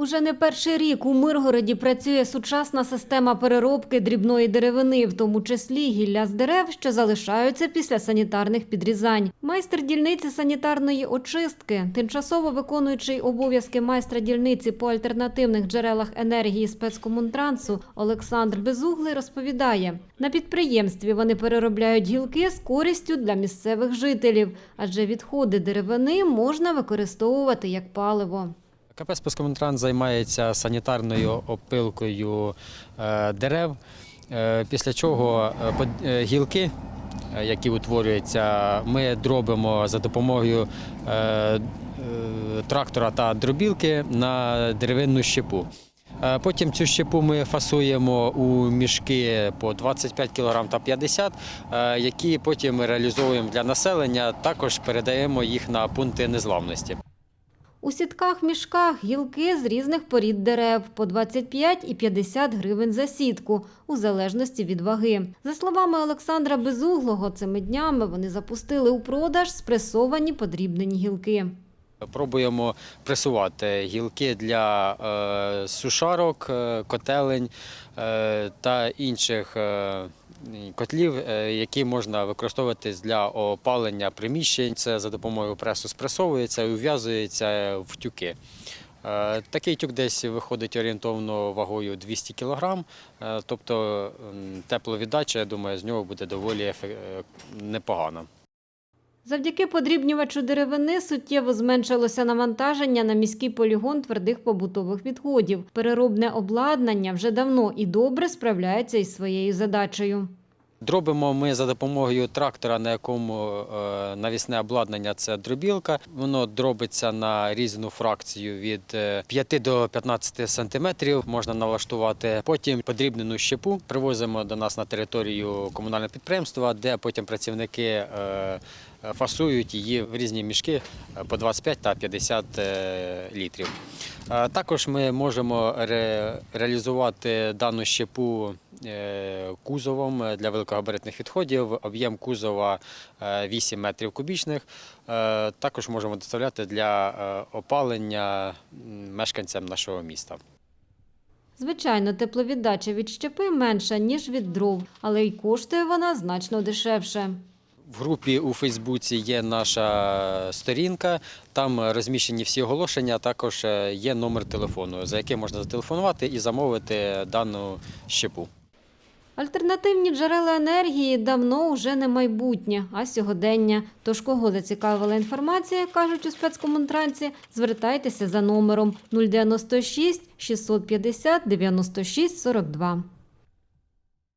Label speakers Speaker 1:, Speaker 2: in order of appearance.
Speaker 1: Уже не перший рік у Миргороді працює сучасна система переробки дрібної деревини, в тому числі гілля з дерев, що залишаються після санітарних підрізань. Майстер дільниці санітарної очистки, тимчасово виконуючий обов'язки майстра дільниці по альтернативних джерелах енергії спецкомунтрансу Олександр Безуглий розповідає, на підприємстві вони переробляють гілки з користю для місцевих жителів, адже відходи деревини можна використовувати як паливо.
Speaker 2: КП «Спецкомунтранс» займається санітарною опилкою е, дерев, е, після чого е, гілки, які утворюються, ми дробимо за допомогою трактора та дробілки на деревинну щепу. Потім цю щепу ми фасуємо у мішки по 25 кг та 50 е, які потім реалізовуємо для населення. Також передаємо їх на пункти незламності.
Speaker 1: У сітках-мішках гілки з різних порід дерев по 25 і 50 гривень за сітку, у залежності від ваги. За словами Олександра Безуглого, цими днями вони запустили у продаж спресовані подрібнені гілки.
Speaker 2: Пробуємо пресувати гілки для е, сушарок, е, котелень е, та інших котлів, які можна використовувати для опалення приміщень. Це за допомогою пресу спресовується і ув'язується в тюки. Такий тюк десь виходить орієнтовно вагою 200 кг, тобто тепловіддача, я думаю, з нього буде доволі непогана.
Speaker 1: Завдяки подрібнювачу деревини суттєво зменшилося навантаження на міський полігон твердих побутових відходів. Переробне обладнання вже давно і добре справляється із своєю задачею.
Speaker 2: Дробимо ми за допомогою трактора, на якому е, навісне обладнання це дробілка. Воно дробиться на різну фракцію від е, 5 до 15 сантиметрів. Можна налаштувати. Потім подрібнену щепу привозимо до нас на територію комунального підприємства, де потім працівники е, фасують її в різні мішки е, по 25 та 50 е, літрів. Е, Також ми можемо ре- реалізувати дану щепу е, кузовом для великогабаритних відходів. Об'єм кузова е, 8 метрів кубічних. Е, Також можемо доставляти для е, опалення мешканцям нашого міста.
Speaker 1: Звичайно, тепловіддача від щепи менша, ніж від дров, але й коштує вона значно дешевше.
Speaker 2: В групі у Фейсбуці є наша сторінка, там розміщені всі оголошення, а також е, є номер телефону, за яким можна зателефонувати і замовити дану щепу.
Speaker 1: Альтернативні джерела енергії давно вже не майбутнє, а сьогодення. Тож кого зацікавила інформація, кажуть у спецкомунтранці, звертайтеся за номером 096 650 96 42.